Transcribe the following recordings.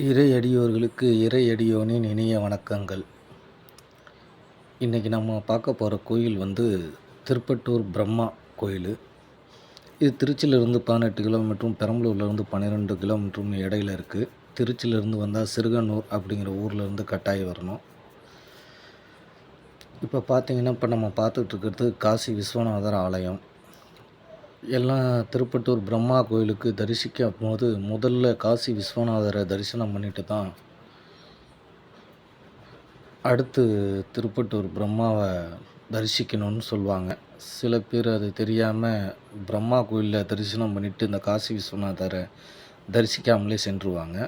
இறையடியோர்களுக்கு இறையடியோனின் இனிய வணக்கங்கள். இன்றைக்கி நம்ம பார்க்க போகிற கோயில் வந்து திருப்பட்டூர் பிரம்மா கோயில். இது திருச்சியிலிருந்து பதினெட்டு கிலோமீட்டரும் பெரம்பலூர்லேருந்து பன்னிரெண்டு கிலோமீட்டரும் இடையில இருக்குது திருச்சியிலேருந்து வந்தால் சிறுகனூர் அப்படிங்கிற ஊர்லேருந்து கட்டாயி வரணும். இப்போ பார்த்தீங்கன்னா இப்போ நம்ம பார்த்துட்டு இருக்கிறது காசி விஸ்வநாதர் ஆலயம். எல்லாம் திருப்பட்டூர் பிரம்மா கோயிலுக்கு தரிசிக்க போது முதல்ல காசி விஸ்வநாதரை தரிசனம் பண்ணிட்டு தான் அடுத்து திருப்பட்டூர் பிரம்மாவை தரிசிக்கணும்னு சொல்லுவாங்க. சில பேர் அது தெரியாமல் பிரம்மா கோயிலில் தரிசனம் பண்ணிவிட்டு இந்த காசி விஸ்வநாதரை தரிசிக்காமலே சென்றுவாங்க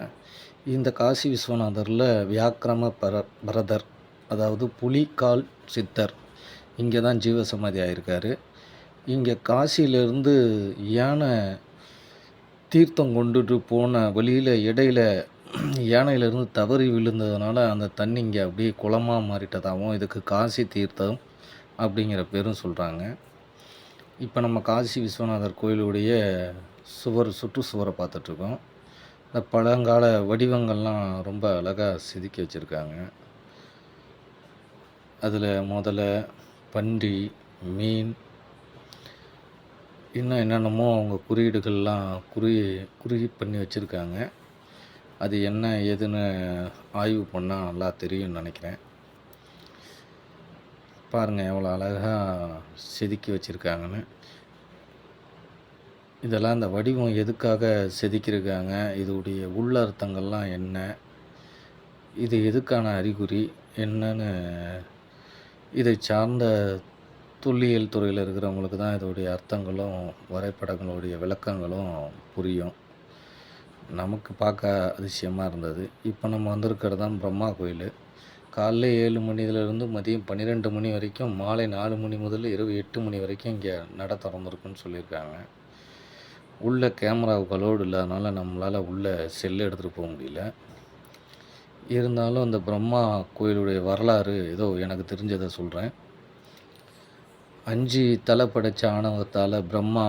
இந்த காசி விஸ்வநாதரில் வியாக்கிரம பர பரதர் அதாவது புலிகால் சித்தர் இங்கே தான் ஜீவசமாதி ஆயிருக்காரு. இங்கே காசியிலேருந்து யானை தீர்த்தம் கொண்டுட்டு போன வழியில் இடையில யானையிலேருந்து தவறி விழுந்ததுனால அந்த தண்ணி இங்கே அப்படியே குளமாக மாறிட்டதாகவும் இதுக்கு காசி தீர்த்தம் அப்படிங்கிற பேரும் சொல்கிறாங்க இப்போ நம்ம காசி விஸ்வநாதர் கோயிலுடைய சுவர் சுற்றுச்சுவரை பார்த்துட்ருக்கோம். இந்த பழங்கால வடிவங்கள்லாம் ரொம்ப அழகாக செதுக்கி வச்சுருக்காங்க. அதில் முதல்ல பன்றி மீன் இன்னும் என்னென்னமோ அவங்க குறியீடுகள்லாம் குறி குறி பண்ணி வச்சுருக்காங்க. அது என்ன ஏதுன்னு ஆய்வு பண்ணால் நல்லா தெரியும்னு நினைக்கிறேன். பாருங்கள் எவ்வளோ அழகாக செதுக்கி வச்சுருக்காங்கன்னு. இதெல்லாம் அந்த வடிவம் எதுக்காக செதுக்கியிருக்காங்க இதோடைய உள்ளர்த்தங்கள்லாம் என்ன இது எதுக்கான அறிகுறி என்னன்னு இதை சார்ந்த தொல்லியல் துறையில் இருக்கிறவங்களுக்கு தான் இதோடைய அர்த்தங்களும் வரைபடங்களுடைய விளக்கங்களும் புரியும். நமக்கு பார்க்க அதிசயமாக இருந்தது. இப்போ நம்ம வந்திருக்கிறது தான் பிரம்மா கோயில். காலைல ஏழு மணிலேருந்து மதியம் பன்னிரெண்டு மணி வரைக்கும் மாலை நாலு மணி முதல் இரவு எட்டு மணி வரைக்கும் இங்கே நட திறந்துருக்குன்னு சொல்லியிருக்காங்க. உள்ளே கேமராவுக்கு அலோடு இல்லாதனால நம்மளால் உள்ளே செல் எடுத்துகிட்டு போக முடியல. இருந்தாலும் அந்த பிரம்மா கோயிலுடைய வரலாறு ஏதோ எனக்கு தெரிஞ்சதை சொல்கிறேன் அஞ்சு தலை படைச்ச ஆணவத்தால் பிரம்மா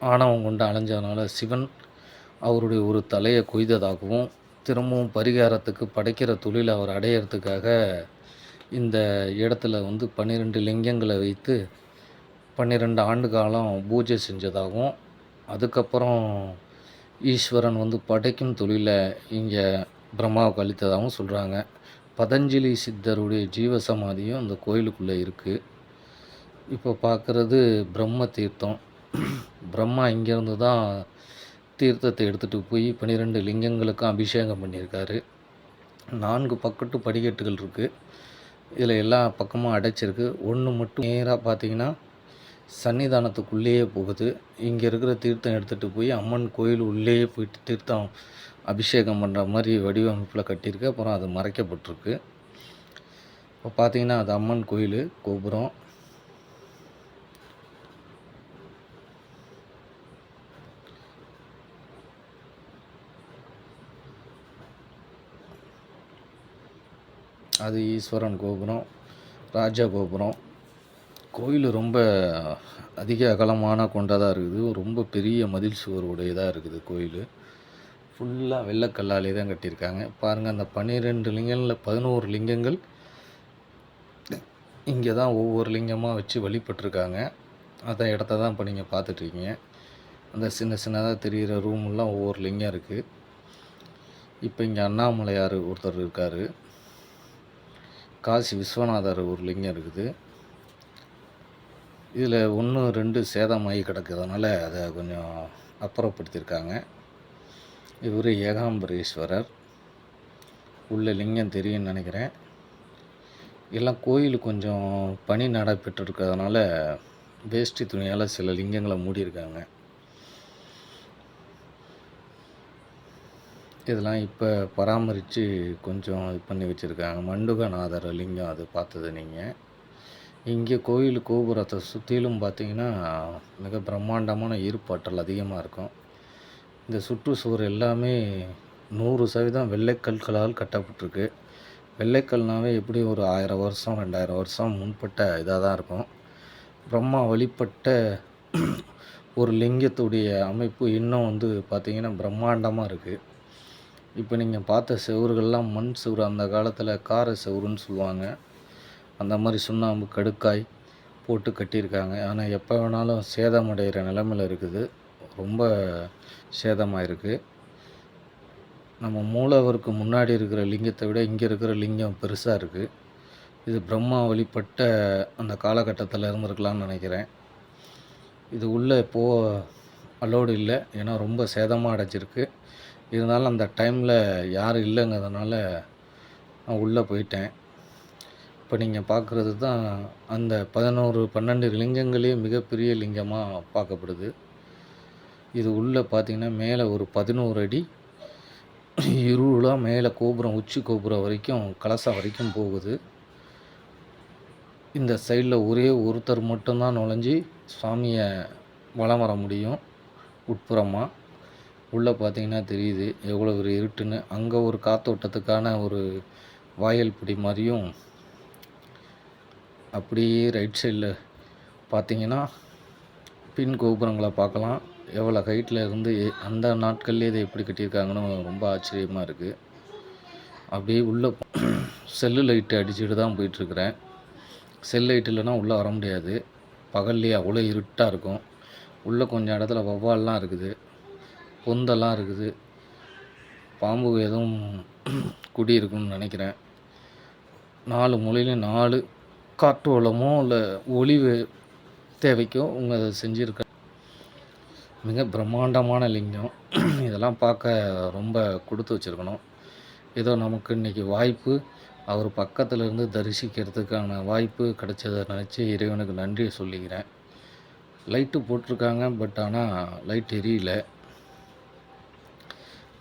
ஆணவம் கொண்டு அலைஞ்சதுனால சிவன் அவருடைய ஒரு தலையை கொய்ததாகவும் திரும்பவும் பரிகாரத்துக்கு படைக்கிற தொழில் அவர் அடையிறதுக்காக இந்த இடத்துல வந்து பன்னிரெண்டு லிங்கங்களை வைத்து பன்னிரெண்டு ஆண்டு காலம் பூஜை செஞ்சதாகவும் அதுக்கப்புறம் ஈஸ்வரன் வந்து படைக்கும் தொழிலை இங்கே பிரம்மாவுக்கு அளித்ததாகவும் சொல்கிறாங்க பதஞ்சலி சித்தருடைய ஜீவசமாதியும் அந்த கோயிலுக்குள்ளே இருக்குது இப்போ பார்க்குறது பிரம்ம தீர்த்தம். பிரம்மா இங்கேருந்து தான் தீர்த்தத்தை எடுத்துகிட்டு போய் பன்னிரெண்டு லிங்கங்களுக்கும் அபிஷேகம் பண்ணியிருக்காரு. நான்கு பக்கத்து படிக்கட்டுகள் இருக்குது இதில் எல்லா பக்கமும் அடைச்சிருக்கு. ஒன்று மட்டும் நேராக பார்த்தீங்கன்னா சன்னிதானத்துக்குள்ளேயே போகுது. இங்கே இருக்கிற தீர்த்தம் எடுத்துகிட்டு போய் அம்மன் கோயில் உள்ளேயே போயிட்டு தீர்த்தம் அபிஷேகம் பண்ணுற மாதிரி வடிவமைப்பில் கட்டியிருக்கு. அப்புறம் அது மறைக்கப்பட்டிருக்கு. இப்போ பார்த்தீங்கன்னா அது அம்மன் கோயில் கோபுரம். அது ஈஸ்வரன் கோபுரம் ராஜா கோபுரம். கோயில் ரொம்ப அதிக அகலமான கொண்டதாக இருக்குது. ரொம்ப பெரிய மதில் சுவர் உடையதாக இருக்குது கோயில். ஃபுல்லாக வெள்ளக்கல்லாலே தான் கட்டியிருக்காங்க. பாருங்கள் அந்த பன்னிரெண்டு லிங்கங்களில் பதினோரு லிங்கங்கள் இங்கே தான் ஒவ்வொரு லிங்கமாக வச்சு வழிபட்டிருக்காங்க. அந்த இடத்த தான் இப்போ நீங்கள் பார்த்துட்ருக்கீங்க. அந்த சின்ன சின்னதாக தெரிகிற ரூம்லாம் ஒவ்வொரு லிங்கம் இருக்குது இப்போ இங்கே அண்ணாமலையார் ஒருத்தர் இருக்கார். காசி விஸ்வநாதர் ஒரு லிங்கம் இருக்குது. இதில் ஒன்று ரெண்டு சேதமாகி கிடக்கிறதுனால அதை கொஞ்சம் அப்புறப்படுத்தியிருக்காங்க. இவர் ஏகாம்பரேஸ்வரர். உள்ள லிங்கம் தெரியும்னு நினைக்கிறேன். எல்லாம் கோயில் கொஞ்சம் பனி நடைபெற்று இருக்கிறதுனால வேஷ்டி துணியால் சில லிங்கங்களை மூடியிருக்காங்க. இதெல்லாம் இப்போ பராமரித்து கொஞ்சம் இது பண்ணி வச்சுருக்காங்க. மண்டுகநாதர் லிங்கம் அது பார்த்தது நீங்கள் இங்கே கோயில் கோபுரத்தை சுற்றிலும் பார்த்தீங்கன்னா மிக பிரம்மாண்டமான ஈர்ப்பாற்றல் அதிகமாக இருக்கும். இந்த சுற்றுச்சுவர் எல்லாமே நூறு சதவீதம் வெள்ளைக்கற்களால் கட்டப்பட்டிருக்கு. வெள்ளைக்கல்னாவே எப்படி ஒரு ஆயிரம் வருஷம் ரெண்டாயிரம் வருஷம் முன்பட்ட இதாக தான் இருக்கும். பிரம்மா வழிபட்ட ஒரு லிங்கத்துடைய அமைப்பு இன்னும் வந்து பார்த்திங்கன்னா பிரம்மாண்டமாக இருக்குது இப்போ நீங்கள் பார்த்த செவுறுகள்லாம் மண் செவுரு அந்த காலத்தில் கார செவுருன்னு சொல்லுவாங்க. அந்த மாதிரி சுண்ணாம்பு கடுக்காய் போட்டு கட்டியிருக்காங்க. ஆனால் எப்போ வேணாலும் சேதமடைகிற நிலமையில் இருக்குது. ரொம்ப சேதமாயிருக்கு. நம்ம மூலவருக்கு முன்னாடி இருக்கிற லிங்கத்தை விட இங்கே இருக்கிற லிங்கம் பெருசாக இருக்குது இது பிரம்மா வழிபட்ட அந்த காலகட்டத்தில் இருந்திருக்கலாம்னு நினைக்கிறேன். இது உள்ளே இப்போது அலோடு இல்லை. ஏன்னா ரொம்ப சேதமாக அடைச்சிருக்கு இருந்தாலும் அந்த டைமில் யாரும் இல்லைங்கிறதுனால நான் உள்ளே போயிட்டேன். இப்போ நீங்கள் பார்க்குறது தான் அந்த பதினோரு பன்னெண்டு லிங்கங்களே மிகப்பெரிய லிங்கமாக பார்க்கப்படுது. இது உள்ளே பார்த்தீங்கன்னா மேலே ஒரு பதினோரு அடி இருளாக மேலே கோபுரம் உச்சி கோபுரம் வரைக்கும் கலசம் வரைக்கும் போகுது. இந்த சைடில் ஒரே ஒருத்தர் மட்டும்தான் நுழைஞ்சி சுவாமியை வலம் வர முடியும் உட்புறமாக உள்ளே பார்த்தீங்கன்னா தெரியுது எவ்வளோ ஒரு இருட்டுன்னு. அங்கே ஒரு காத்தோட்டத்துக்கான ஒரு வாயல் பிடி மாதிரியும் அப்படியே ரைட் சைடில் பார்த்தீங்கன்னா பின் கோபுரங்களை பார்க்கலாம். எவ்வளோ ஹைட்டில் இருந்து அந்த நாட்கள்லேயே இதை எப்படி கட்டியிருக்காங்கன்னு ரொம்ப ஆச்சரியமாக இருக்குது அப்படியே உள்ளே செல்லு லைட்டு அடிச்சுட்டு தான் போயிட்டுருக்குறேன். செல் லைட் இல்லைனா உள்ளே வர முடியாது. பகல்லையே அவ்வளோ இருட்டாக இருக்கும். உள்ளே கொஞ்சம் இடத்துல வௌவால்லாம் இருக்குது. பொந்தெல்லாம் இருக்குது. பாம்பு எதுவும் குடி இருக்கும்னு நினைக்கிறேன். நாலு மூலையிலையும் நாலு காற்று வளமோ இல்லை ஒளிவு தேவைக்கோ உங்கள் அதை செஞ்சுருக்க மிக பிரம்மாண்டமான லிங்கம். இதெல்லாம் பார்க்க ரொம்ப கொடுத்து வச்சுருக்கணும். ஏதோ நமக்கு இன்றைக்கி வாய்ப்பு அவர் பக்கத்தில் இருந்து தரிசிக்கிறதுக்கான வாய்ப்பு கிடைச்சதை நினச்சி இறைவனுக்கு நன்றியை சொல்லிக்கிறேன். லைட்டு போட்டிருக்காங்க பட் ஆனால் லைட் எரியல.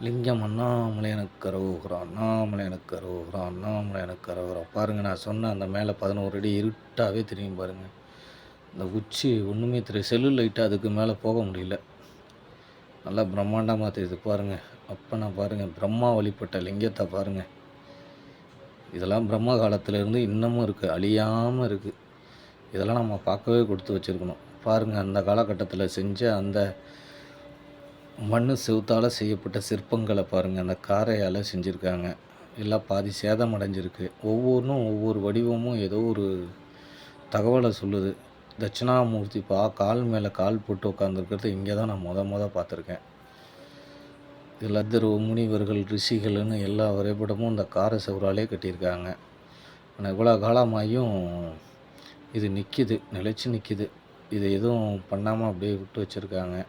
லிங்கம் அண்ணாமலை எனக்கு கரவுகிறான் அண்ணாமலை எனக்கு கரவுகிறான் அண்ணாமலை பாருங்கள் நான் சொன்ன அந்த மேலே பதினோரு அடி இருட்டாகவே தெரியும் பாருங்கள் இந்த உச்சி ஒன்றுமே தெரியும் செல்லு லைட்டாக அதுக்கு மேலே போக முடியல. நல்லா பிரம்மாண்டமாக தெரியுது பாருங்கள் அப்போ நான் பாருங்கள் பிரம்மா வழிபட்ட லிங்கத்தை பாருங்கள் இதெல்லாம் பிரம்ம காலத்திலேருந்து இன்னமும் இருக்குது அழியாமல் இருக்குது இதெல்லாம் நம்ம பார்க்கவே கொடுத்து வச்சுருக்கணும். பாருங்கள் அந்த காலகட்டத்தில் செஞ்ச அந்த மண் செவுத்தால் செய்யப்பட்ட சிற்பங்களை பாருங்கள் அந்த காரையால் செஞ்சுருக்காங்க. எல்லாம் பாதி சேதம் அடைஞ்சிருக்கு ஒவ்வொன்றும் ஒவ்வொரு வடிவமும் ஏதோ ஒரு தகவலை சொல்லுது. தட்சிணாமூர்த்தி பா கால் மேலே கால் போட்டு உட்காந்துருக்கிறது இங்கே தான் நான் முத முத பார்த்துருக்கேன் இதில் அத்தர்வ முனிவர்கள் ரிஷிகள்னு எல்லா வரைபடமும் இந்த கார செவராலே கட்டியிருக்காங்க. ஆனால் இவ்வளோ காலமாகியும் இது நிற்கிது நிலச்சி நிற்கிது இது எதுவும் பண்ணாமல் அப்படியே விட்டு வச்சுருக்காங்க.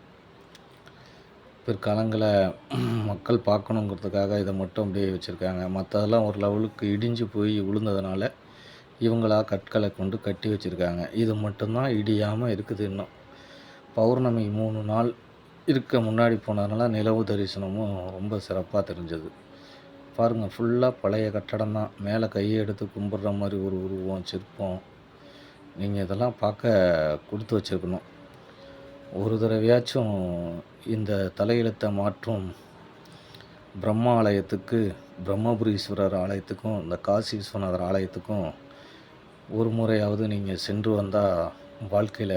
பிற்காலங்களில் மக்கள் பார்க்கணுங்கிறதுக்காக இதை மட்டும் அப்படியே வச்சுருக்காங்க. மற்றதெல்லாம் ஒரு லெவலுக்கு இடிஞ்சு போய் விழுந்ததுனால இவங்களா கற்களை கொண்டு கட்டி வச்சுருக்காங்க. இது மட்டும்தான் இடியாமல் இருக்குது இன்னும். பௌர்ணமி மூணு நாள் இருக்க முன்னாடி போனதுனால நிலவு தரிசனமும் ரொம்ப சிறப்பாக தெரிஞ்சது. பாருங்கள் ஃபுல்லாக பழைய கட்டடம் தான். மேலே கையை எடுத்து கும்பிட்ற மாதிரி ஒரு உருவம் சிற்பம். நீங்கள் இதெல்லாம் பார்க்க கொடுத்து வச்சுருக்கணும். ஒரு தடவையாச்சும் இந்த தலையெழுத்தை மாற்றும் பிரம்மா ஆலயத்துக்கு பிரம்மபுரீஸ்வரர் ஆலயத்துக்கும் இந்த காசி விஸ்வநாதர் ஆலயத்துக்கும் ஒரு முறையாவது நீங்கள் சென்று வந்தால் வாழ்க்கையில்